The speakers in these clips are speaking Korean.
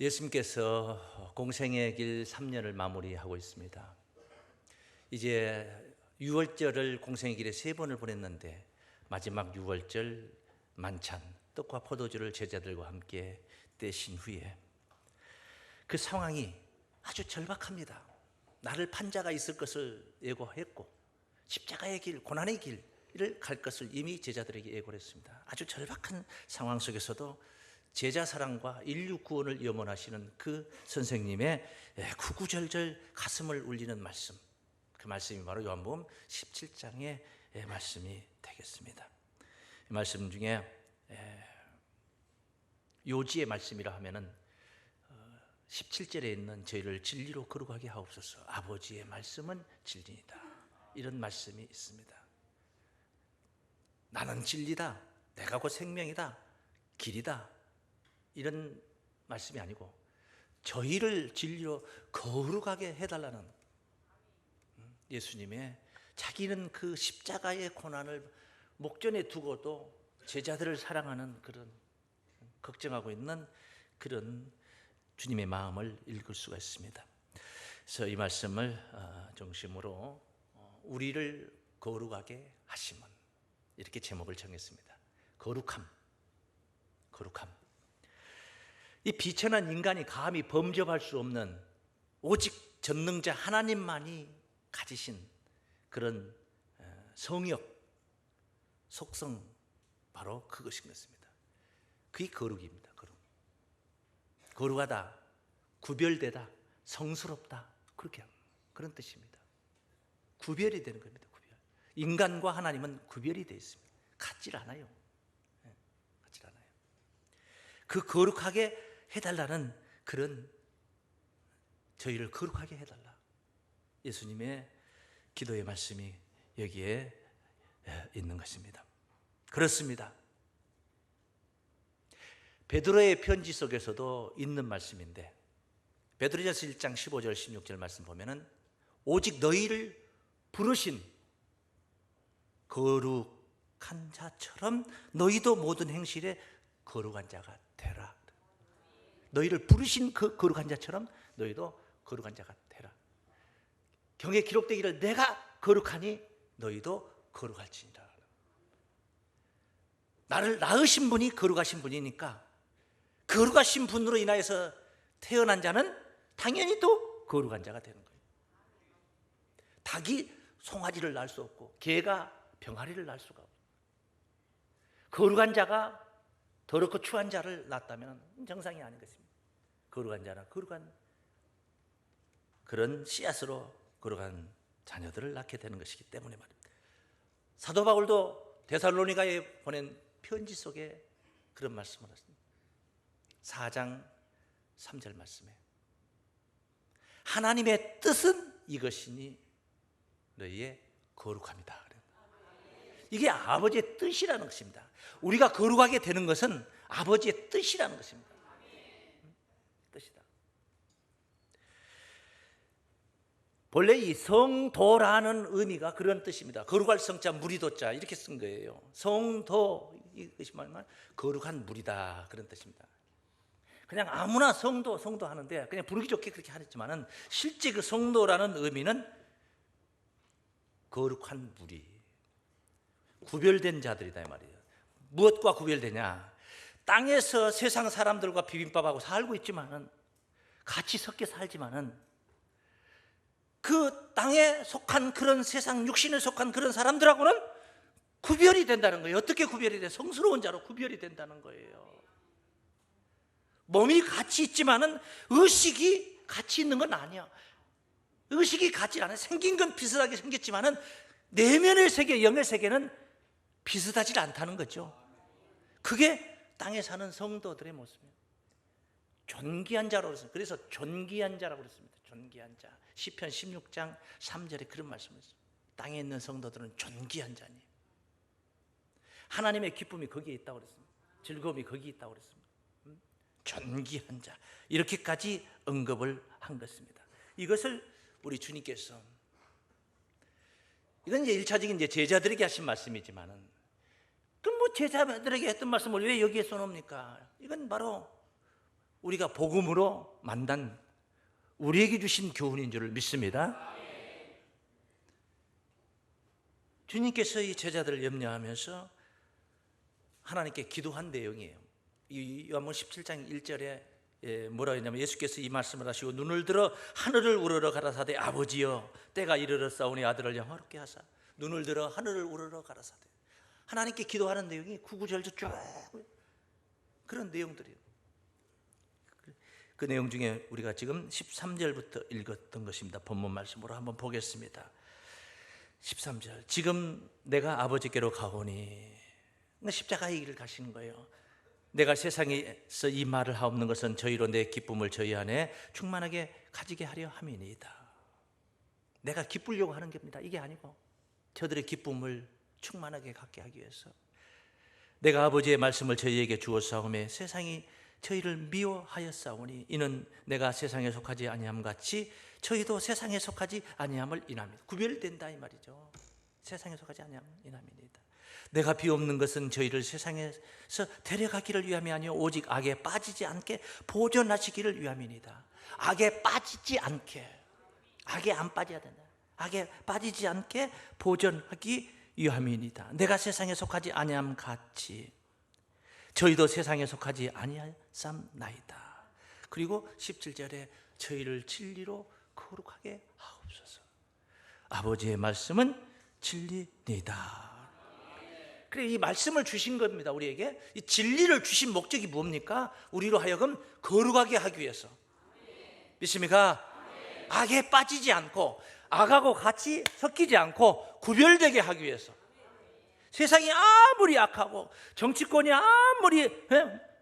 예수님께서 공생의 길 3년을 마무리하고 있습니다. 이제 6월절을 공생의 길에 세 번을 보냈는데 마지막 6월절 만찬 떡과 포도주를 제자들과 함께 떼신 후에 그 상황이 아주 절박합니다. 나를 판자가 있을 것을 예고했고 십자가의 길, 고난의 길을 갈 것을 이미 제자들에게 예고를 했습니다. 아주 절박한 상황 속에서도 제자 사랑과 인류 구원을 염원하시는 그 선생님의 구구절절 가슴을 울리는 말씀. 그 말씀이 바로 요한복음 17장의 말씀이 되겠습니다. 이 말씀 중에 요지의 말씀이라 하면은 17절에 있는 저희를 진리로 거룩하게 하옵소서. 아버지의 말씀은 진리이다. 이런 말씀이 있습니다. 나는 진리다. 내가 곧 생명이다. 길이다. 이런 말씀이 아니고 저희를 진리로 거룩하게 해달라는 음, 예수님의 자기는 그 십자가의 고난을 목전에 두고도 제자들을 사랑하는 그런 걱정하고 있는 그런 주님의 마음을 읽을 수가 있습니다. 그래서 이 말씀을 어, 중심으로 어, 우리를 거룩하게 하심은 이렇게 제목을 정했습니다. 거룩함, 거룩함. 이 비천한 인간이 감히 범접할 수 없는 오직 전능자 하나님만이 가지신 그런 어, 성역, 속성 바로 그것인 것입니다. 그게 거룩입니다. 거룩. 거룩하다, 구별되다, 성스럽다 그렇게 그런 뜻입니다. 구별이 되는 겁니다. 구별. 인간과 하나님은 구별이 되어 있습니다. 같질 않아요. 네, 같질 않아요. 그 거룩하게 해달라는 그런 저희를 거룩하게 해달라. 예수님의 기도의 말씀이 여기에 있는 것입니다. 그렇습니다. 베드로의 편지 속에서도 있는 말씀인데 베드로전서 1장 15절 16절 말씀 보면은 오직 너희를 부르신 거룩한 자처럼 너희도 모든 행실에 거룩한 자가. 너희를 부르신 그 거룩한 자처럼 너희도 거룩한 자가 되라. 경에 기록되기를 내가 거룩하니 너희도 거룩할지니라. 나를 낳으신 분이 거룩하신 분이니까 거룩하신 분으로 인하여서 태어난 자는 당연히 또 거룩한 자가 되는 거예요. 닭이 송아지를 낳을 수 없고 개가 병아리를 낳을 수가 없고 거룩한 자가 더럽고 추한 자를 낳았다면 정상이 아닌 것입니다. 거룩한 자나 거룩한 그런 씨앗으로 거룩한 자녀들을 낳게 되는 것이기 때문에 말입니다. 사도 바울도 데살로니가에 보낸 편지 속에 그런 말씀을 하십니다. 4장 3절 말씀에 하나님의 뜻은 이것이니 너희의 거룩함이다. 이게 아버지의 뜻이라는 것입니다. 우리가 거룩하게 되는 것은 아버지의 뜻이라는 것입니다. 본래 이 성도라는 의미가 그런 뜻입니다. 거룩할 성자 무리도자 이렇게 쓴 거예요. 성도 이것이 말면 거룩한 무리다 그런 뜻입니다. 그냥 아무나 성도 성도 하는데 그냥 부르기 좋게 그렇게 하랬지만은 실제 그 성도라는 의미는 거룩한 무리 구별된 자들이다 이 말이에요. 무엇과 구별되냐? 땅에서 세상 사람들과 비빔밥하고 살고 있지만은 같이 섞여 살지만은 그 땅에 속한 그런 세상 육신에 속한 그런 사람들하고는 구별이 된다는 거예요. 어떻게 구별이 돼? 성스러운 자로 구별이 된다는 거예요. 몸이 같이 있지만은 의식이 같이 있는 건 아니야. 의식이 같지 않아. 생긴 건 비슷하게 생겼지만은 내면의 세계, 영의 세계는 비슷하지 않다는 거죠. 그게 땅에 사는 성도들의 모습이에요. 존귀한 자라고 그랬습니다. 그래서 존귀한 자라고 그랬습니다. 존귀한 자. 시편 16장 3절에 그런 말씀을 했어요. 땅에 있는 성도들은 존귀한 자니. 하나님의 기쁨이 거기에 있다고 그랬습니다. 즐거움이 거기에 있다고 그랬습니다. 음? 존귀한 자. 이렇게까지 언급을 한 것입니다. 이것을 우리 주님께서 이건 이제 1차적인 이제 제자들에게 하신 말씀이지만은 그럼 뭐 제자들에게 했던 말씀을 왜 여기에 써놓습니까? 이건 바로 우리가 복음으로 만난 우리에게 주신 교훈인 줄 믿습니다. 주님께서 이 제자들을 염려하면서 하나님께 기도한 내용이에요. 이 요한복음 17장 1절에 예, 뭐라 했냐면 예수께서 이 말씀을 하시고 눈을 들어 하늘을 우러러 가라사대 아버지여 때가 이르렀사오니 아들을 영화롭게 하사 눈을 들어 하늘을 우러러 가라사대 하나님께 기도하는 내용이 구구절절 쭉 그런 내용들이에요. 그 내용 중에 우리가 지금 13절부터 읽었던 것입니다. 본문 말씀으로 한번 보겠습니다. 13절. 지금 내가 아버지께로 가오니 십자가의 길을 가시는 거예요. 내가 세상에서 이 말을 하옵는 것은 저희로 내 기쁨을 저희 안에 충만하게 가지게 하려 함이니이다. 내가 기쁘려고 하는 겁니다. 이게 아니고 저들의 기쁨을 충만하게 갖게 하기 위해서 내가 아버지의 말씀을 저희에게 주었사오매 세상이 저희를 미워하였사오니 이는 내가 세상에 속하지 아니함 같이 저희도 세상에 속하지 아니함을 인합니다. 구별된다 이 말이죠. 세상에 속하지 아니함 인함이니다. 내가 비옵는 것은 저희를 세상에서 데려가기를 위함이 아니요 오직 악에 빠지지 않게 보존하시기를 위함이니다. 악에 빠지지 않게 악에 안 빠져야 된다. 악에 빠지지 않게 보존하기 위함이니다. 내가 세상에 속하지 아니함 같이 저희도 세상에 속하지 아니하 삼나이다. 그리고 17절에 저희를 진리로 거룩하게 하옵소서. 아버지의 말씀은 진리니다. 그래 이 말씀을 주신 겁니다. 우리에게 이 진리를 주신 목적이 뭡니까? 우리로 하여금 거룩하게 하기 위해서. 믿습니까? 악에 빠지지 않고 악하고 같이 섞이지 않고 구별되게 하기 위해서. 세상이 아무리 악하고 정치권이 아무리 에?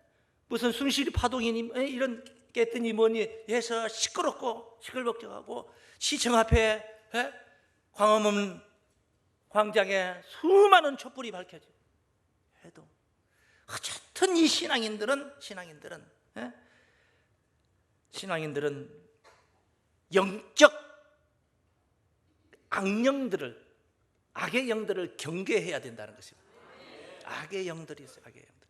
무슨 숭실이 파동이니 에? 이런 깼더니 뭐니 해서 시끄럽고 시끌벅적하고 시청 앞에 에? 광화문 광장에 수많은 촛불이 밝혀져 해도 어쨌든 이 신앙인들은 신앙인들은 에? 신앙인들은 영적 악령들을 악의 영들을 경계해야 된다는 것입니다. 악의 영들이 있어요. 악의 영들.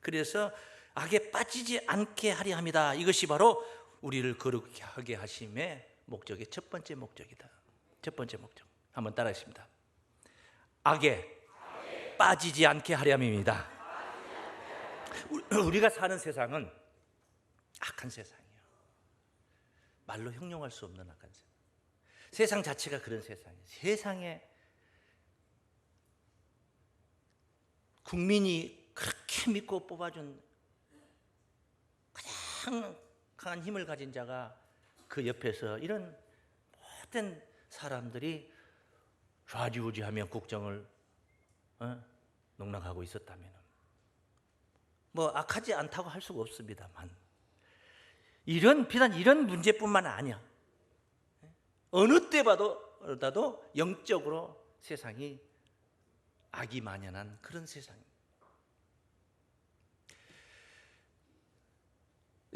그래서 악에 빠지지 않게 하려 합니다. 이것이 바로 우리를 거룩하게 하심의 목적의 첫 번째 목적이다. 첫 번째 목적. 한번 따라하십니다. 악에 빠지지 않게 하려함입니다. 우리가 사는 세상은 악한 세상이에요. 말로 형용할 수 없는 악한 세상. 세상 자체가 그런 세상이에요. 세상에 국민이 그렇게 믿고 뽑아준 강한 힘을 가진 자가 그 옆에서 이런 모든 사람들이 좌지우지하며 국정을 어? 농락하고 있었다면 뭐 악하지 않다고 할 수가 없습니다만 이런 비단 이런 문제뿐만 아니야 어느 때 봐도 어다도 영적으로 세상이 악이 만연한 그런 세상입니다.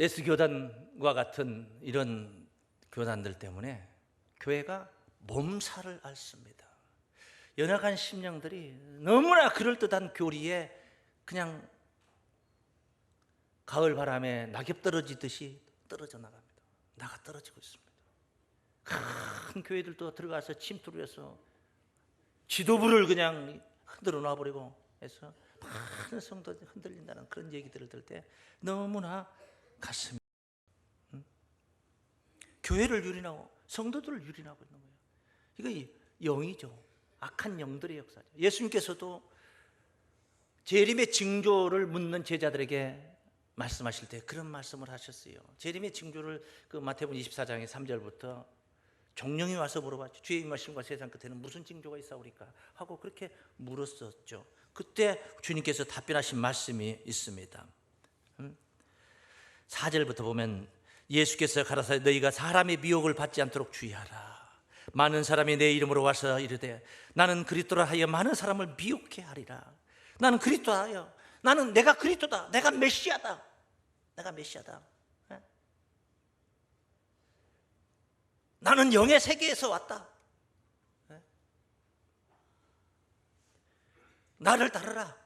예수 교단과 같은 이런 교단들 때문에 교회가 몸살을 앓습니다. 연약한 심령들이 너무나 그럴듯한 교리에 그냥 가을 바람에 낙엽 떨어지듯이 떨어져 나갑니다. 나가 떨어지고 있습니다. 큰 교회들도 들어가서 침투를 해서 지도부를 그냥 흔들어 놔버리고 해서 많은 성도들이 흔들린다는 그런 얘기들을 들을 때 너무나 가슴이 응? 교회를 유린하고 성도들을 유린하고 있는 거예요. 이거 영이죠. 악한 영들의 역사죠. 예수님께서도 재림의 징조를 묻는 제자들에게 말씀하실 때 그런 말씀을 하셨어요. 재림의 징조를 그 마태복음 24장의 3절부터 종령이 와서 물어봤죠. 주의 말씀과 세상 끝에는 무슨 징조가 있사오리까 하고 그렇게 물었었죠. 그때 주님께서 답변하신 말씀이 있습니다. 4절부터 보면 예수께서 가라사대 너희가 사람의 미혹을 받지 않도록 주의하라. 많은 사람이 내 이름으로 와서 이르되 나는 그리스도라 하여 많은 사람을 미혹해 하리라. 나는 그리스도라 하여 나는 내가 그리스도다. 내가 메시아다. 내가 메시아다. 나는 영의 세계에서 왔다. 나를 따르라.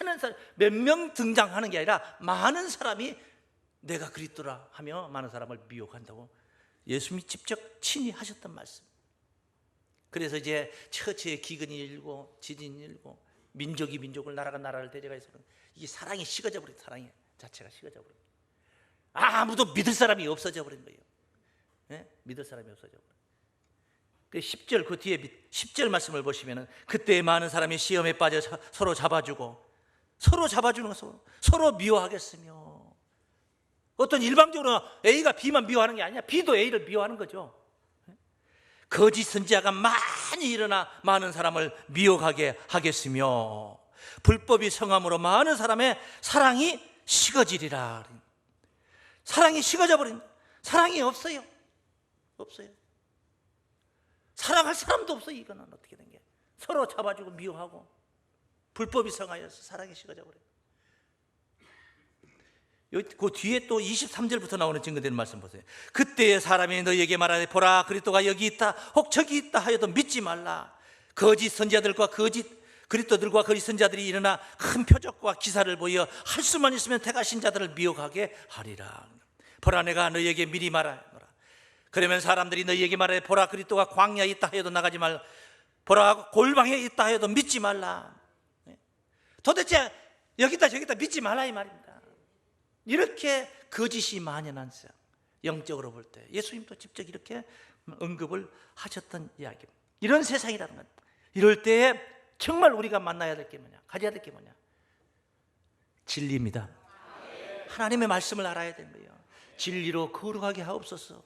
많은 사람, 몇 명 등장하는 게 아니라 많은 사람이 내가 그리스도라 하며 많은 사람을 미혹한다고 예수님이 직접 친히 하셨던 말씀. 그래서 이제 처처에 기근이 일고 지진이 일고 민족이 민족을 나라가 나라를 대적해서 이게 사랑이 식어져 버린 사랑이 자체가 식어져 버린. 아무도 믿을 사람이 없어져 버린 거예요. 예? 믿을 사람이 없어져 버린. 그 10절 그 뒤에 10절 말씀을 보시면은 그때 많은 사람이 시험에 빠져 서- 서로 잡아주고 서로 잡아주는 것으로 서로 미워하겠으며 어떤 일방적으로 A가 B만 미워하는 게 아니야. B도 A를 미워하는 거죠. 거짓 선지자가 많이 일어나 많은 사람을 미혹하게 하겠으며 불법이 성함으로 많은 사람의 사랑이 식어지리라. 사랑이 식어져 버린 사랑이 없어요. 없어요. 사랑할 사람도 없어 이거는 어떻게 된 게 서로 잡아주고 미워하고 불법이 성하여서 사랑이 식어져 버려. 여기 그 뒤에 또 23절부터 나오는 증거되는 말씀 보세요. 그때 사람이 너희에게 말하되 보라 그리스도가 여기 있다 혹 저기 있다 하여도 믿지 말라. 거짓 선지자들과 거짓 그리스도들과 거짓 선지자들이 일어나 큰 표적과 기사를 보여 할 수만 있으면 택하신 자들을 미혹하게 하리라. 보라 내가 너희에게 미리 말하노라. 그러면 사람들이 너희에게 말해 보라 그리스도가 광야에 있다 하여도 나가지 말 보라 골방에 있다 하여도 믿지 말라. 네. 도대체 여기 있다 저기 있다 믿지 말라 이 말입니다. 이렇게 거짓이 만연한 세상 영적으로 볼 때 예수님도 직접 이렇게 언급을 하셨던 이야기입니다. 이런 세상이라는 건 이럴 때에 정말 우리가 만나야 될 게 뭐냐 가져야 될 게 뭐냐 진리입니다. 하나님의 말씀을 알아야 되는 거예요. 진리로 거룩하게 하옵소서.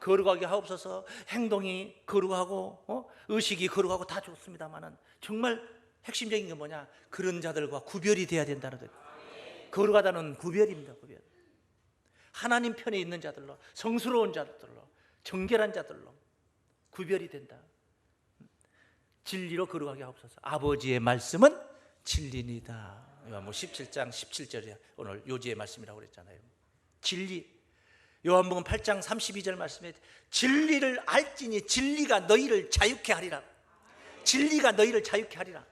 거룩하게 하옵소서. 행동이 거룩하고 어? 의식이 거룩하고 다 좋습니다만은 정말 핵심적인 게 뭐냐? 그런 자들과 구별이 돼야 된다는 거예요. 거룩하다는 구별입니다. 구별. 하나님 편에 있는 자들로 성스러운 자들로 정결한 자들로 구별이 된다. 진리로 거룩하게 하옵소서. 아버지의 말씀은 진리니다. 요한복음 17장 17절이야. 오늘 요지의 말씀이라고 그랬잖아요. 진리. 요한복음 8장 32절 말씀에 진리를 알지니 진리가 너희를 자유케 하리라. 진리가 너희를 자유케 하리라.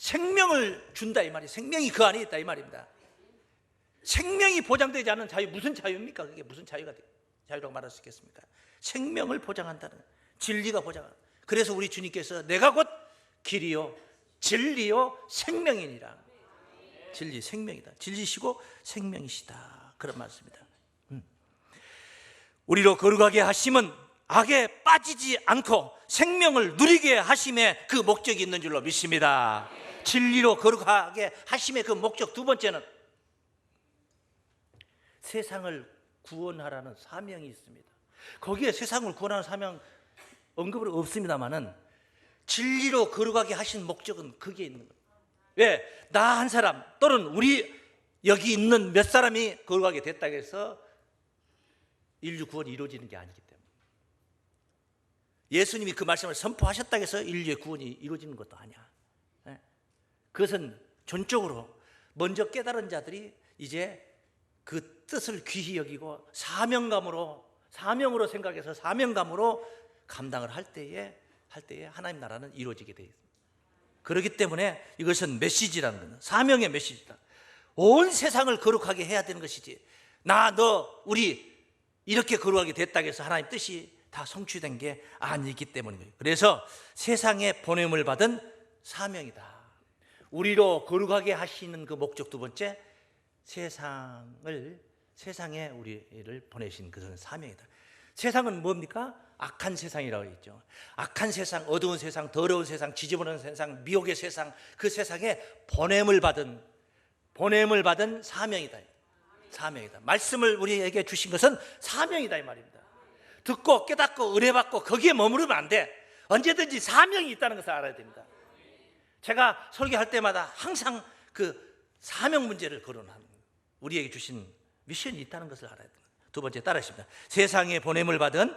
생명을 준다 이 말이 생명이 그 안에 있다 이 말입니다. 생명이 보장되지 않은 자유 무슨 자유입니까? 그게 무슨 자유가 돼? 자유라고 말할 수 있겠습니까? 생명을 보장한다는 진리가 보장한. 그래서 우리 주님께서 내가 곧 길이요 진리요 생명이니라. 진리 생명이다. 진리시고 생명이시다. 그런 말씀입니다. 음. 우리로 거룩하게 하심은 악에 빠지지 않고 생명을 누리게 하심의 그 목적이 있는 줄로 믿습니다. 진리로 거룩하게 하심의 그 목적 두 번째는 세상을 구원하라는 사명이 있습니다. 거기에 세상을 구원하는 사명 언급은 없습니다만은 진리로 거룩하게 하신 목적은 거기에 있는 거예요. 왜? 나 한 사람 또는 우리 여기 있는 몇 사람이 거룩하게 됐다고 해서 인류 구원이 이루어지는 게 아니기 때문에 예수님이 그 말씀을 선포하셨다고 해서 인류의 구원이 이루어지는 것도 아니야. 예? 그것은 전적으로 먼저 깨달은 자들이 이제 그 뜻을 귀히 여기고 사명감으로 사명으로 생각해서 사명감으로 감당을 할 때에 할 때에 하나님 나라는 이루어지게 돼 있습니다. 그렇기 때문에 이것은 메시지라는 거는 사명의 메시지다. 온 세상을 거룩하게 해야 되는 것이지. 나, 너, 우리 이렇게 거룩하게 됐다고 해서 하나님 뜻이 다 성취된 게 아니기 때문이에요. 그래서 세상에 보냄을 받은 사명이다. 우리로 거룩하게 하시는 그 목적 두 번째 세상을 세상에 우리를 보내신 그런 사명이다. 세상은 뭡니까? 악한 세상이라고 했죠. 악한 세상, 어두운 세상, 더러운 세상, 지저분한 세상, 미혹의 세상, 그 세상에 보냄을 받은 보냄을 받은 사명이다. 사명이다. 말씀을 우리에게 주신 것은 사명이다 이 말입니다. 듣고 깨닫고 은혜받고 거기에 머무르면 안 돼. 언제든지 사명이 있다는 것을 알아야 됩니다. 제가 설교할 때마다 항상 그 사명 문제를 거론하는 우리에게 주신 미션이 있다는 것을 알아야 됩니다. 두 번째 따라하십니다. 세상에 보냄을 받은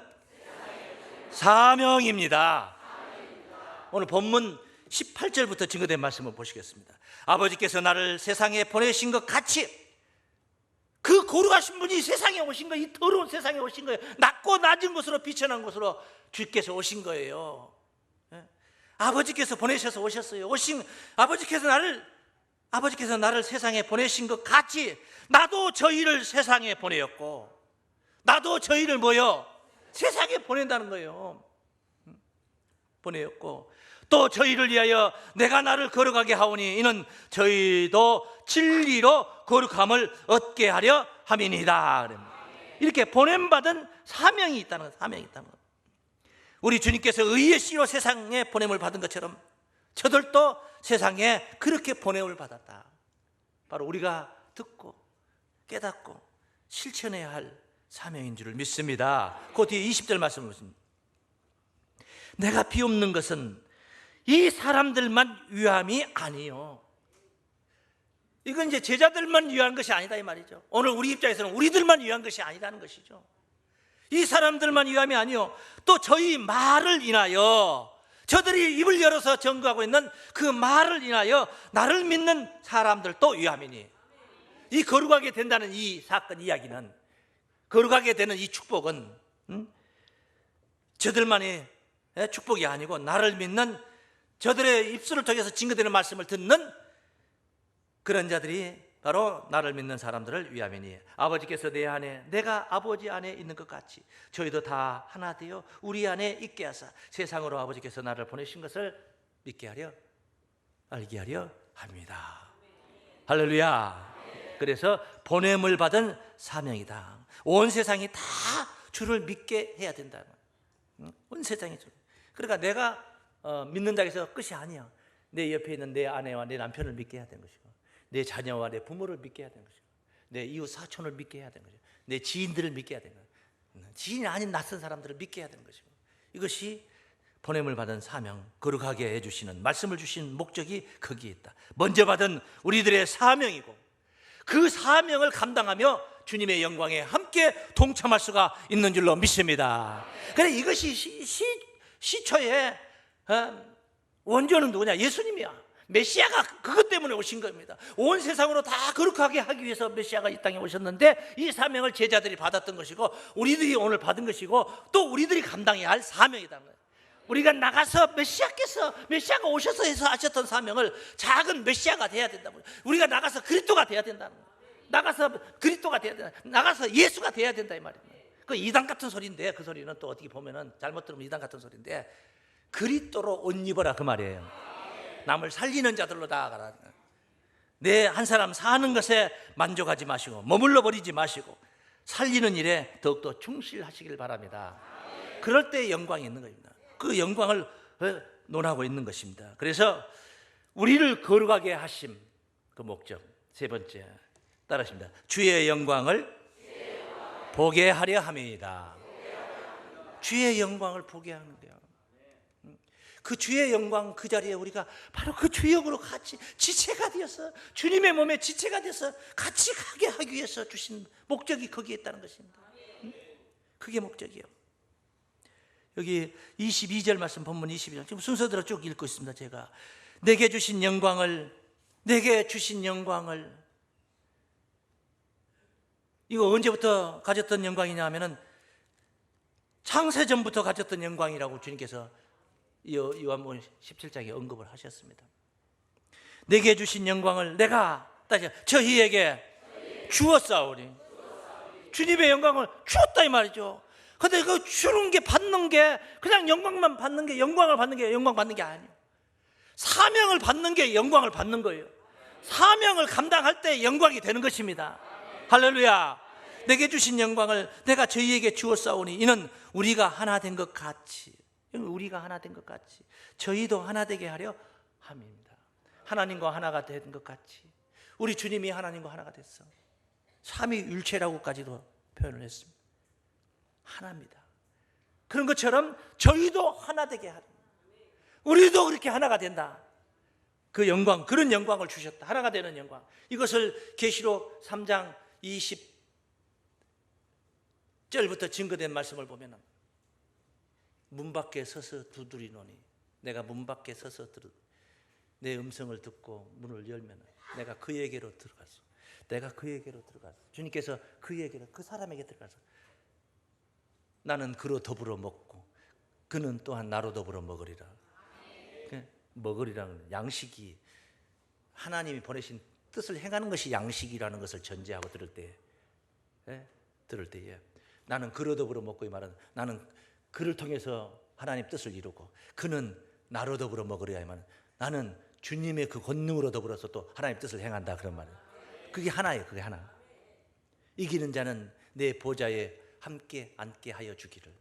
사명입니다. 오늘 본문 18절부터 증거된 말씀을 보시겠습니다. 아버지께서 나를 세상에 보내신 것 같이 그 거룩하신 분이 세상에 오신 거예요. 이 더러운 세상에 오신 거예요. 낮고 낮은 곳으로 비천한 곳으로 주께서 오신 거예요. 예? 아버지께서 보내셔서 오셨어요. 오신 아버지께서 나를 아버지께서 나를 세상에 보내신 것 같이 나도 저희를 세상에 보내었고 나도 저희를 뭐요? 세상에 보낸다는 거예요. 보내었고 또 저희를 위하여 내가 나를 거룩하게 하오니 이는 저희도 진리로 거룩함을 얻게 하려. 그럽니다. 이렇게 보냄 받은 사명이 있다는 것, 사명이 있다는 것. 우리 주님께서 의의 씨로 세상에 보냄을 받은 것처럼 저들도 세상에 그렇게 보냄을 받았다. 바로 우리가 듣고 깨닫고 실천해야 할 사명인 줄을 믿습니다. 그 뒤에 20절 말씀을 보십니다. 내가 비옵는 것은 이 사람들만 위함이 아니요. 이건 이제 제자들만 위한 것이 아니다 이 말이죠. 오늘 우리 입장에서는 우리들만 위한 것이 아니라는 것이죠. 이 사람들만 위함이 아니요. 또 저희 말을 인하여 저들이 입을 열어서 전거하고 있는 그 말을 인하여 나를 믿는 사람들도 위함이니 이 거룩하게 된다는 이 사건 이야기는 거룩하게 되는 이 축복은 음? 저들만의 예, 축복이 아니고 나를 믿는 저들의 입술을 통해서 증거되는 말씀을 듣는 그런 자들이 바로 나를 믿는 사람들을 위함이니 아버지께서 내 안에 내가 아버지 안에 있는 것 같이 저희도 다 하나 되어 우리 안에 있게 하사 세상으로 아버지께서 나를 보내신 것을 믿게 하려 알게 하려 합니다. 할렐루야. 그래서 보냄을 받은 사명이다. 온 세상이 다 주를 믿게 해야 된다. 응? 온 세상이 주. 그러니까 내가 어, 믿는다고 해서 끝이 아니야. 내 옆에 있는 내 아내와 내 남편을 믿게 해야 되는 것이고, 내 자녀와 내 부모를 믿게 해야 되는 것이고, 내 이웃 사촌을 믿게 해야 되는 것이고, 내 지인들을 믿게 해야 되는 것이고, 지인이 아닌 낯선 사람들을 믿게 해야 되는 것이고, 이것이 보냄을 받은 사명, 거룩하게 해주시는 말씀을 주신 목적이 거기에 있다. 먼저 받은 우리들의 사명이고, 그 사명을 감당하며 주님의 영광에 함께 동참할 수가 있는 줄로 믿습니다. 그래 이것이 시, 시, 시초의 어, 원조는 누구냐? 예수님이야. 메시아가 그것 때문에 오신 겁니다. 온 세상으로 다 거룩하게 하기 위해서 메시아가 이 땅에 오셨는데 이 사명을 제자들이 받았던 것이고 우리들이 오늘 받은 것이고 또 우리들이 감당해야 할 사명이라는 거예요. 우리가 나가서 메시아께서 메시아가 오셔서 해서 하셨던 사명을 작은 메시아가 돼야 된다고. 우리가 나가서 그리스도가 돼야 된다는 거예요. 나가서 그리스도가 돼야 된다. 나가서 예수가 돼야 된다 이 말입니다. 그 이단 같은 소리인데 그 소리는 또 어떻게 보면은 잘못 들으면 이단 같은 소리인데 그리스도로 옷 입어라 그 말이에요. 남을 살리는 자들로 나아가라. 내 한 사람 사는 것에 만족하지 마시고 머물러 버리지 마시고 살리는 일에 더욱더 충실하시길 바랍니다. 그럴 때 영광이 있는 겁니다. 그 영광을 어, 논하고 있는 것입니다. 그래서 우리를 거룩하게 하심 그 목적 세 번째 따라하십니다. 주의 영광을 보게 하려 함이다. 주의 영광을 보게 하는 거예요. 그 주의 영광 그 자리에 우리가 바로 그 주역으로 같이 지체가 되어서 주님의 몸에 지체가 돼서 같이 가게 하기 위해서 주신 목적이 거기에 있다는 것입니다. 응? 그게 목적이요. 여기 22절 말씀 본문 22절 지금 순서대로 쭉 읽고 있습니다. 제가 내게 주신 영광을 내게 주신 영광을 이거 언제부터 가졌던 영광이냐 하면은 창세 전부터 가졌던 영광이라고 주님께서 요한복음 17장에 언급을 하셨습니다. 내게 주신 영광을 내가 다시 저희에게 주었사오니 주님의 영광을 주었다 이 말이죠. 근데 그 주는 게 받는 게 그냥 영광만 받는 게 영광을 받는 게 영광 받는 게 아니에요. 사명을 받는 게 영광을 받는 거예요. 사명을 감당할 때 영광이 되는 것입니다. 할렐루야. 내게 주신 영광을 내가 저희에게 주었사오니 이는 우리가 하나 된 것 같이 우리가 하나 된 것 같이 저희도 하나 되게 하려 함입니다. 하나님과 하나가 된 것 같이 우리 주님이 하나님과 하나가 됐어. 삼위일체라고까지도 표현을 했습니다. 하나입니다. 그런 것처럼 저희도 하나 되게 하라. 우리도 그렇게 하나가 된다. 그 영광, 그런 영광을 주셨다. 하나가 되는 영광. 이것을 계시록 3장 20절부터 증거된 말씀을 보면 문 밖에 서서 두드리노니 내가 문 밖에 서서 내 음성을 듣고 문을 열면 내가 그에게로 들어가서 내가 그에게로 들어가서 주님께서 그에게로 그 사람에게 들어가서 나는 그로 더불어 먹고 그는 또한 나로 더불어 먹으리라. 그 먹으리라는 양식이 하나님이 보내신 뜻을 행하는 것이 양식이라는 것을 전제하고 들을 때, 예? 들을 때에 나는 그로 더불어 먹고 이 말은 나는 그를 통해서 하나님 뜻을 이루고 그는 나로 더불어 먹으려야만 나는 주님의 그 권능으로 더불어서 또 하나님 뜻을 행한다 그런 말이에요. 그게 하나예요. 그게 하나. 이기는 자는 내 보좌에 함께 앉게 하여 주기를.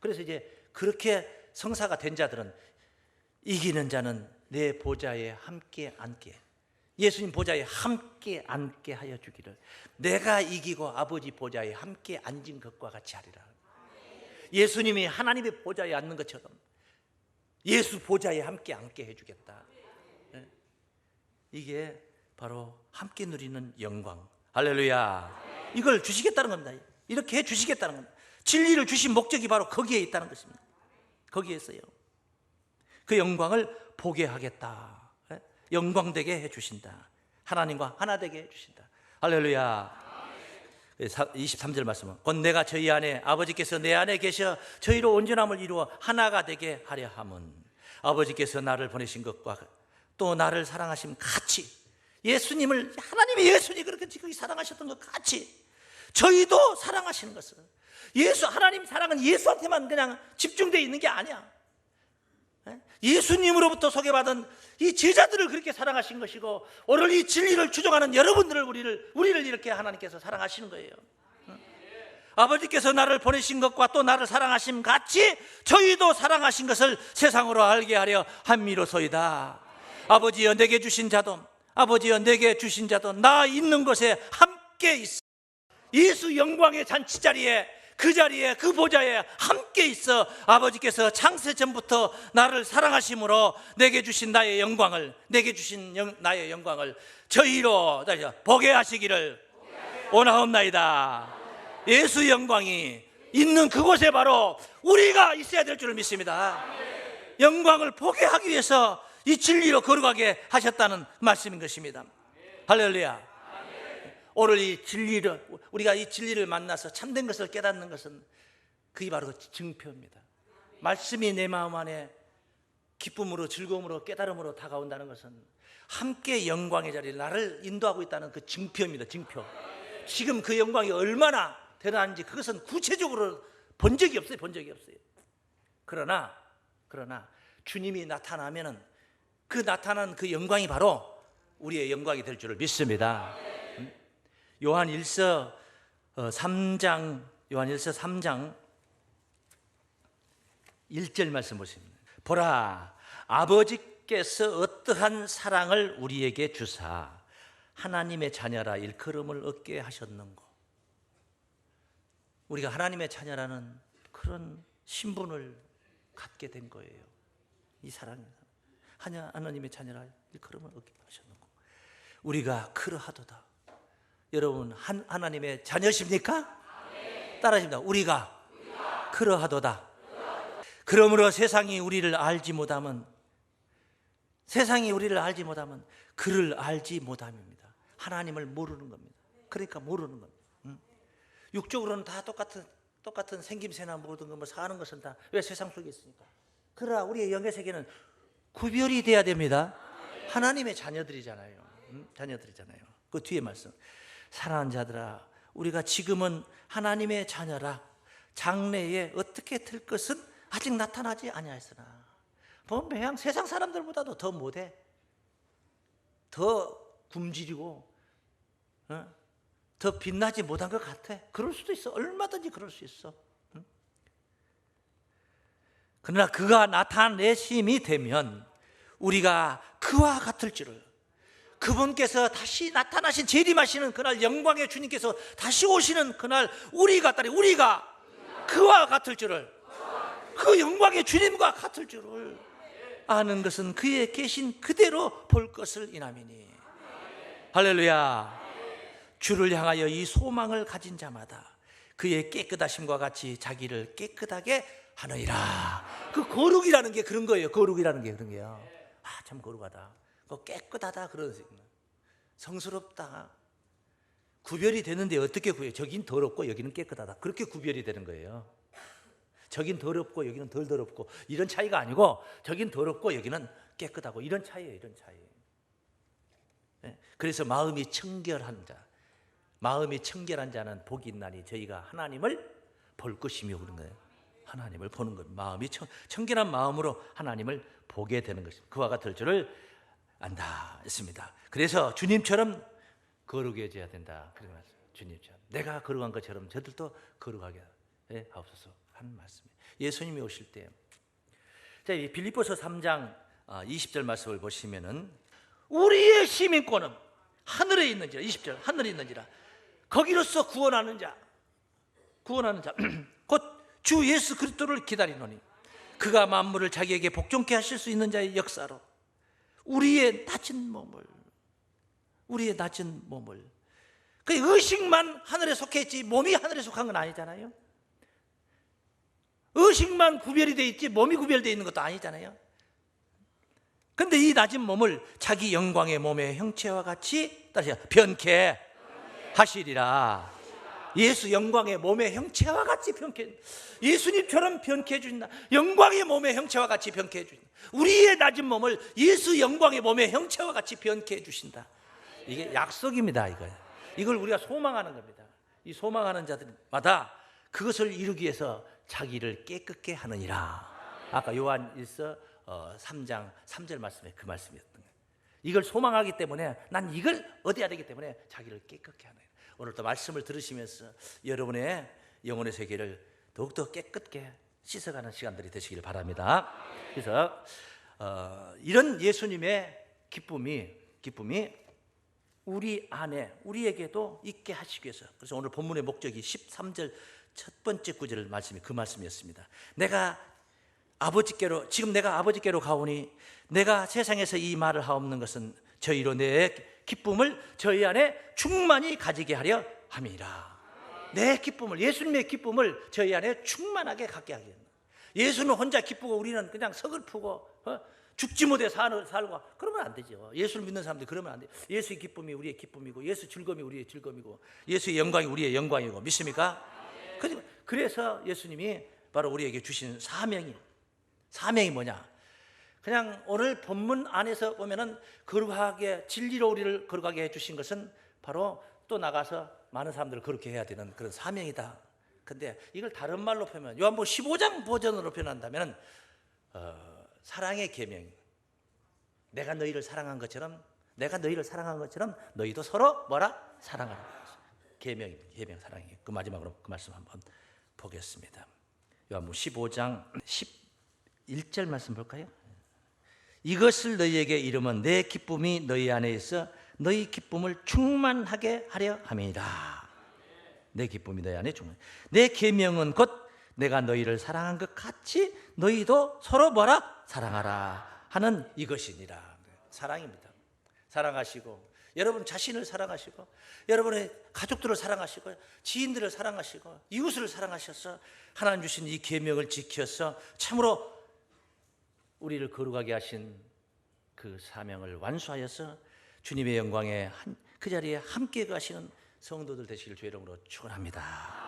그래서 이제 그렇게 성사가 된 자들은 이기는 자는 내 보좌에 함께 앉게. 예수님 보좌에 함께 앉게 하여 주기를. 내가 이기고 아버지 보좌에 함께 앉은 것과 같이 하리라. 예수님이 하나님의 보좌에 앉는 것처럼 예수 보좌에 함께 앉게 해주겠다. 예. 이게 바로 함께 누리는 영광. 할렐루야. 이걸 주시겠다는 겁니다. 이렇게 해 주시겠다는 겁니다. 진리를 주신 목적이 바로 거기에 있다는 것입니다. 거기에 있어요. 그 영광을 보게 하겠다. 예? 영광되게 해 주신다. 하나님과 하나 되게 해 주신다. 할렐루야. 23절 말씀은 곧 내가 저희 안에 아버지께서 내 안에 계셔 저희로 온전함을 이루어 하나가 되게 하려 함은 아버지께서 나를 보내신 것과 또 나를 사랑하심 같이 예수님을 하나님의 예수님 그렇게 지금 사랑하셨던 것 같이 저희도 사랑하시는 것을 예수 하나님 사랑은 예수한테만 그냥 집중되어 있는 게 아니야. 예? 예수님으로부터 소개받은 이 제자들을 그렇게 사랑하신 것이고 오늘 이 진리를 추종하는 여러분들을 우리를 우리를 이렇게 하나님께서 사랑하시는 거예요. 응? 아버지께서 나를 보내신 것과 또 나를 사랑하심 같이 저희도 사랑하신 것을 세상으로 알게 하려 함미로소이다. 아버지여 내게 주신 자도 아버지여 내게 주신 자도 나 있는 곳에 함께 있어. 예수 영광의 잔치 자리에 그 자리에 그 보좌에 함께 있어 아버지께서 창세 전부터 나를 사랑하심으로 내게 주신 나의 영광을 내게 주신 영- 나의 영광을 저희로 보게 하시기를 원하옵나이다. 예수 영광이 있는 그곳에 바로 우리가 있어야 될 줄을 믿습니다. 영광을 보게 하기 위해서 이 진리로 거룩하게 하셨다는 말씀인 것입니다. 할렐루야. 오늘 이 진리를 우리가 이 진리를 만나서 참된 것을 깨닫는 것은 그게 바로 그 증표입니다. 말씀이 내 마음 안에 기쁨으로 즐거움으로 깨달음으로 다가온다는 것은 함께 영광의 자리에 나를 인도하고 있다는 그 증표입니다. 증표. 지금 그 영광이 얼마나 대단한지 그것은 구체적으로 본 적이 없어요. 본 적이 없어요. 그러나 그러나 주님이 나타나면은 그 나타난 그 영광이 바로 우리의 영광이 될 줄을 믿습니다. 요한 1서 3장 요한 1서 3장 1절 말씀 보십니다. 보라 아버지께서 어떠한 사랑을 우리에게 주사 하나님의 자녀라 일컬음을 얻게 하셨는고 우리가 하나님의 자녀라는 그런 신분을 갖게 된 거예요. 이 사랑이 하나님의 자녀라 일컬음을 얻게 하셨는고 우리가 그러하도다. 여러분 한, 하나님의 자녀십니까? 따라하십니다. 우리가, 그러하도다. 그러므로 세상이 우리를 알지 못하면 세상이 우리를 알지 못하면 그를 알지 못함입니다. 하나님을 모르는 겁니다. 그러니까 모르는 겁니다. 응? 육적으로는 다 똑같은 똑같은 생김새나 모든 것뭐 사는 것은 다 왜 세상 속에 있으니까. 그러나 우리의 영의 세계는 구별이 돼야 됩니다. 하나님의 자녀들이잖아요. 응? 자녀들이잖아요. 그 뒤에 말씀. 사랑하는 자들아, 우리가 지금은 하나님의 자녀라. 장래에 어떻게 될 것은 아직 나타나지 아니하였으나 분명 세상 사람들보다도 더 못해, 더 굶주리고, 어? 더 빛나지 못한 것 같아. 그럴 수도 있어. 얼마든지 그럴 수 있어. 응? 그러나 그가 나타내심이 되면 우리가 그와 같을 줄을 그분께서 다시 나타나신 재림하시는 그날 영광의 주님께서 다시 오시는 그날 우리가 따리 우리가 그와 같을 줄을 그 영광의 주님과 같을 줄을 아는 것은 그의 계신 그대로 볼 것을 이남이니. 할렐루야. 주를 향하여 이 소망을 가진 자마다 그의 깨끗하심과 같이 자기를 깨끗하게 하느니라. 그 거룩이라는 게 그런 거예요. 거룩이라는 게 그런 게요. 아 참 거룩하다. 그 깨끗하다 그런 성스럽다 구별이 되는데 어떻게 구해? 저긴 더럽고 여기는 깨끗하다. 그렇게 구별이 되는 거예요. 저긴 더럽고 여기는 덜 더럽고 이런 차이가 아니고 저긴 더럽고 여기는 깨끗하고 이런 차이예요. 이런 차이. 그래서 마음이 청결한 자, 마음이 청결한 자는 복이 있나니 저희가 하나님을 볼 것이며 그런 거예요. 하나님을 보는 것, 마음이 청, 청결한 마음으로 하나님을 보게 되는 것입니다. 그와 같을 줄을 안다 했습니다. 그래서 주님처럼 거룩해져야 된다. 그런 말씀. 주님처럼 내가 거룩한 것처럼 저들도 거룩하게 예, 하옵소서 하는 말씀이에요. 예수님이 오실 때, 자, 이 빌립보서 3장 20절 말씀을 보시면은 우리의 시민권은 하늘에 있는지라 20절 하늘에 있는지라 거기로서 구원하는 자 구원하는 자 곧 주 예수 그리스도를 기다리노니 그가 만물을 자기에게 복종케 하실 수 있는 자의 역사로 우리의 낮은 몸을 우리의 낮은 몸을 그 의식만 하늘에 속해 있지 몸이 하늘에 속한 건 아니잖아요. 의식만 구별이 돼 있지 몸이 구별되어 있는 것도 아니잖아요. 근데 이 낮은 몸을 자기 영광의 몸의 형체와 같이 다시 변케 하시리라. 예수 영광의 몸의 형체와 같이 변케 예수님처럼 변케 해 주신다. 영광의 몸의 형체와 같이 변케 해 주신다. 우리의 낮은 몸을 예수 영광의 몸의 형체와 같이 변케 해 주신다. 이게 약속입니다, 이거. 이걸 우리가 소망하는 겁니다. 이 소망하는 자들마다 그것을 이루기 위해서 자기를 깨끗게 하느니라. 아까 요한 1서 3장 3절 말씀에 그 말씀이었던 거예요. 이걸 소망하기 때문에 난 이걸 얻어야 되기 때문에 자기를 깨끗게 하는. 오늘도 말씀을 들으시면서 여러분의 영혼의 세계를 더욱더 깨끗게 씻어가는 시간들이 되시길 바랍니다. 그래서 어, 이런 예수님의 기쁨이 기쁨이 우리 안에 우리에게도 있게 하시기 위해서 그래서 오늘 본문의 목적이 13절 첫 번째 구절 말씀이 그 말씀이었습니다. 내가 아버지께로 지금 내가 아버지께로 가오니 내가 세상에서 이 말을 하옵는 것은 저희로 내 기쁨을 저희 안에 충만히 가지게 하려 함이라. 내 기쁨을 예수님의 기쁨을 저희 안에 충만하게 갖게 위해 예수는 혼자 기쁘고 우리는 그냥 서글프고 어? 죽지 못해 살- 살고 그러면 안 되죠. 예수를 믿는 사람들 그러면 안 돼. 예수의 기쁨이 우리의 기쁨이고 예수 즐거움이 우리의 즐거움이고 예수의 영광이 우리의 영광이고 믿습니까? 그래서 예수님이 바로 우리에게 주신 사명이 사명이 뭐냐? 그냥 오늘 본문 안에서 보면은 거룩하게 진리로 우리를 거룩하게 해 주신 것은 바로 또 나가서 많은 사람들을 그렇게 해야 되는 그런 사명이다. 근데 이걸 다른 말로 표현, 요한복 15장 버전으로 표현한다면 어, 사랑의 계명. 내가 너희를 사랑한 것처럼 내가 너희를 사랑한 것처럼 너희도 서로 뭐라 사랑하라. 계명, 계명 사랑이. 그 마지막으로 그 말씀 한번 보겠습니다. 요한복 15장 11절 말씀 볼까요? 이것을 너희에게 이르면 내 기쁨이 너희 안에 있어 너희 기쁨을 충만하게 하려 함이라. 내 기쁨이 너희 안에 충만. 내 계명은 곧 내가 너희를 사랑한 것 같이 너희도 서로 뭐라 사랑하라 하는 이것이니라. 사랑입니다. 사랑하시고 여러분 자신을 사랑하시고 여러분의 가족들을 사랑하시고 지인들을 사랑하시고 이웃을 사랑하셔서 하나님 주신 이 계명을 지켜서 참으로 우리를 거룩하게 하신 그 사명을 완수하여서 주님의 영광에 한, 그 자리에 함께 가시는 성도들 되시길 주의 이름으로 축원합니다.